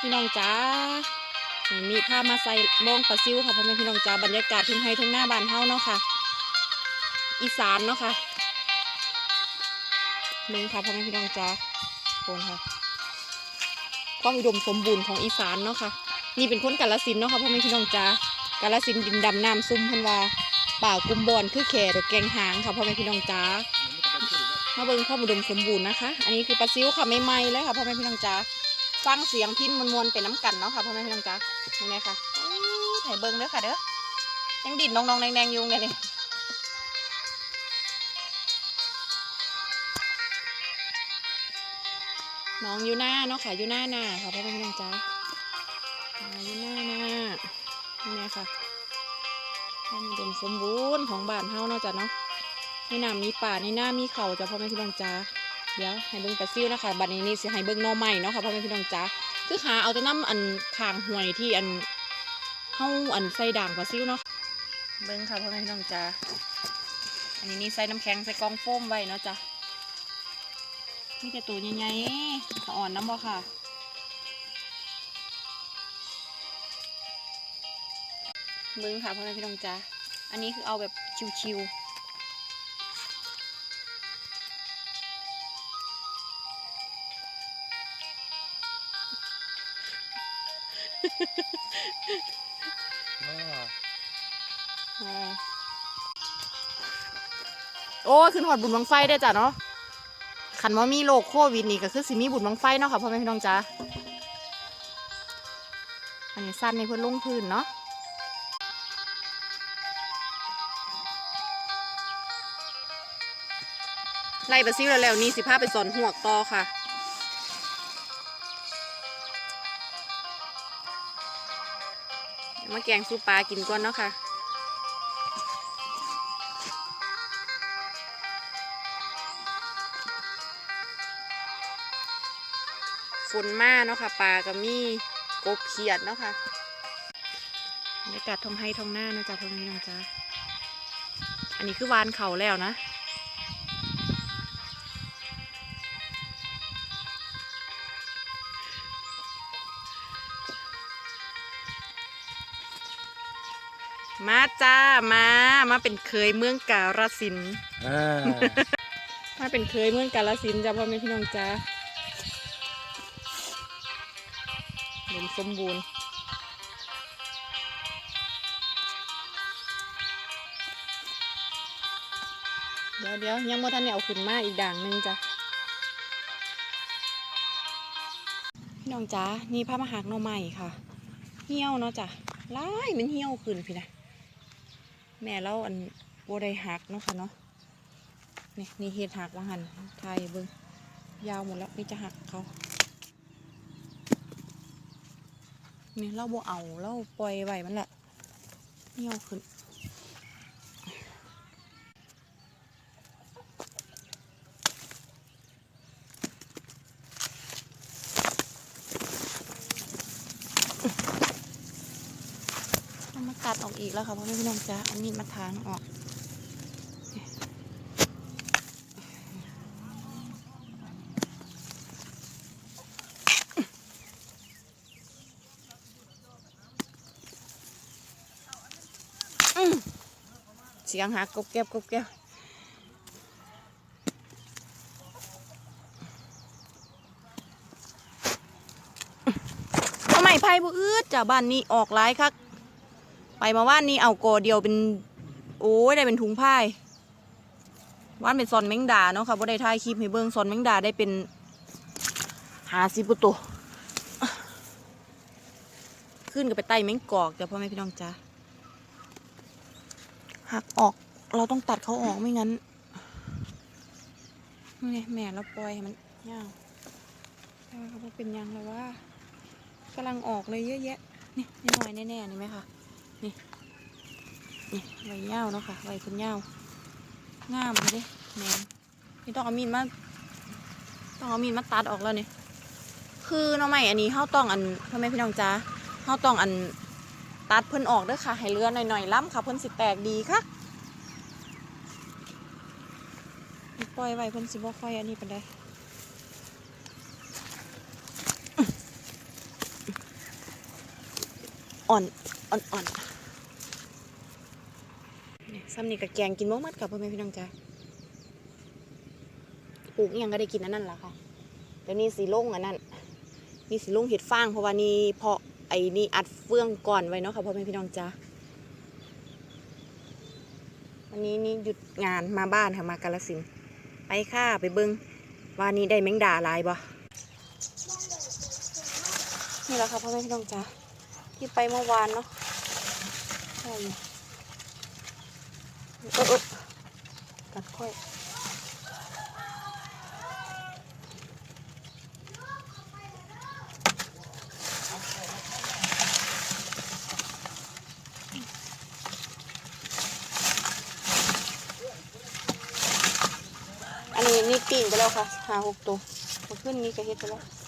พี่น้องจ้ามีผ้ามาใส่มองปลาซิวค่ะพ่อแม่พี่น้องจ้าบรรยากาศทุ่งไฮทุ่งหน้าบ้านเฮาเนาะค่ะ อีสานเนาะค่ะมึงค่ะพ่อแม่พี่น้องจ้าโคนค่ะความอุดมสมบูรณ์ของอีสานเนาะค่ะ นี่เป็นคนกาลสินเนาะค่ะพ่อแม่พี่น้องจ้ากาลสินดินดำน้ำซุ่มพันว่าป่ากุมบอนคือแข่ดอกแกงหางค่ะพ่อแม่พี่น้องจ้ามาเบิ่งความอุดมสมบูรณ์นะคะ อันนี้คือปลาซิวค่ะไม่ไหม้เลยค่ะพ่อแม่พี่น้องจ๋า ฟังเสียงพินมวนๆเป็นน้ำกันเนาะค่ะพ่อแม่พี่น้องจ๋าตรงนี้ค่ะถ่ายเบิ่งเด้อค่ะเด้อยังดิ่นน้องๆแดงๆอยุงเนี่ยนี่น้องอยู่หน้าเนาะค่ะอยู่หน้าหน้าค่ะพ่อแม่พี่น้องจ๋าอ่าอยู่หน้าหน้านี่ค่ะความอุดมสมบูรณ์ของบ้านเฮาเนาะจ้ะเนาะในน้ำมีป่าในหน้ามีเขาจ้ะพ่อแม่พี่น้องจ้า ดี๋ยวให้เบิ่งปลาซิวนะคะบัดนี้นี่สิให้เบิ่งหน่อใหม่เนาะค่ะพ่อแม่พี่น้องจ้าคือหาเอาแต่น้ำอันคางห่วยที่อันเฮาอันใส่ด่างปลาซิวเนาะเบิ่งค่ะพ่อแม่พี่น้องจ้าอันนี้นี่ใส่น้ำแข็งใส่กองโฟมไว้เนาะจ้ะมีแต่ตัวใหญ่ๆสะอ่อนน้ำบ่ค่ะเบิ่งค่ะพ่อแม่พี่น้องจ้าอันนี้คือเอาแบบชิวๆ โอ้ขึ้นหอดบุญบังไฟได้จ้ะเนาะขันว่ามีโรคโควิดนี่ก็คือสิมีบุญบังไฟเนาะค่ะพ่อแม่พี่น้องจ้าอันนี้สั้นในเพื่อนลงพื้นเนาะไล่ไปซิวแล้วนี่สิพาไปสอนหวกต่อค่ะ มาแกงซูปลากินก่อนเนาะค่ะฝนมาเนาะค่ะปลาก็มีกบเขียดเนาะค่ะบรรยากาศทองไฮทองหน้านะจ๊ะพอแม่พี่น้องจ้าอันนี้คือวานเขาแล้วนะ มาจ้ามามาเป็นเคยเมืองกาลสินธุ์อ่ามาเป็นเคยเมืองกาลสินธุ์จ้าพ่อแม่พี่น้องจ้าเห็นสมบูรณ์เดี๋ยวเดี๋ยวยังบ่ทันได้เอาขึ้นมาอีกด่างหนึงจ้ะพี่น้องจ้านี่พระมหากหน่อใหม่ค่ะ เหี่ยวเนาะจ้ะหลายมันเหี่ยวขึ้นพี่นะ แม่เราอันบัได้หักเนาะค่ะเนาะนี่นี่เห็ดหักว่าหันไทยเบิ้งยาวหมดแล้วนี่จะหักเขานี่เราบ่เอาเราปล่อยไว้มันแหละเหี่ยวขึ้น เอามาตัดออกอีกแล้วค่ะพ่อแม่พี่น้องจ้าเอามีดมาทางออกเสียงหากบแก็บกบแก็บทำไมไพ่ผู้อืดจากบ้านนี้ออกหลายคัก ไปมาว่านนี้เอาโกเดียวเป็น โอ้ยได้เป็นถุงผ้าว่านเป็นซอนแมงดาเนาะค่ะบ่ได้ถ่ายคลิปให้เบิ่งซอนแมงดาได้เป็นหาสิบกว่าตัวขึ้นกับไปไต่แมงกอกจ้ะพ่อแม่พี่น้องจ้าหักออกเราต้องตัดเขาออกไม่งั้นนี่แม่เราปล่อยให้มันยาวแต่ว่าเขาเป็นยังแล้วว่ากำลังออกเลยเยอะแยะนี่นี่หน่อยแน่ๆนี่ไหมคะ นี่นี่ใบยาเนาะค่ะใบคุณยางามเลยด้แมนนี่ต้องเอามีดมาต้องเอามีดมาตัดออกแล้วนี่คือน้องใหม่อันนี้เขาต้องอันพ่อแม่พี่น้องจ้าเขาต้องอันตัดเพิ่นออกด้อค่ะ ให้เลือหน่อยๆล้ำค่ะเพิ่นสิแตกดีค่ะปล่อยไว้เพิ่นสิบ่ค่อยอันนี้ปานใดอ่อนอ่อนอ่อน ซ้ำนี่กับแกงกินบ่หมดค่ะพ่อแม่พี่น้องจ้าปลูกยังก็ได้กินอันนั้นล่ะค่ะเดี๋ยวนี้สีลงอันนั้นนี่สีลงเห็ดฟางเพราะว่านี่เพาะไอ้นี่อัดเฟืองก่อนไว้เนาะค่ะพ่อแม่พี่น้องจ้าวันนี้นี่หยุดงานมาบ้านค่ะมากาลสินไปค่ะไปเบิงว่านี่ได้แมงดาลายบ่นี่แหละค่ะพ่อแม่พี่น้องจ้าที่ไปเมื่อวานเนาะใช่ กัดค่อยอันนี้นี่ปีนไปแล้วค่ะหาหกตัวขึ้นนี้ก็เฮ็ดไปแล้ว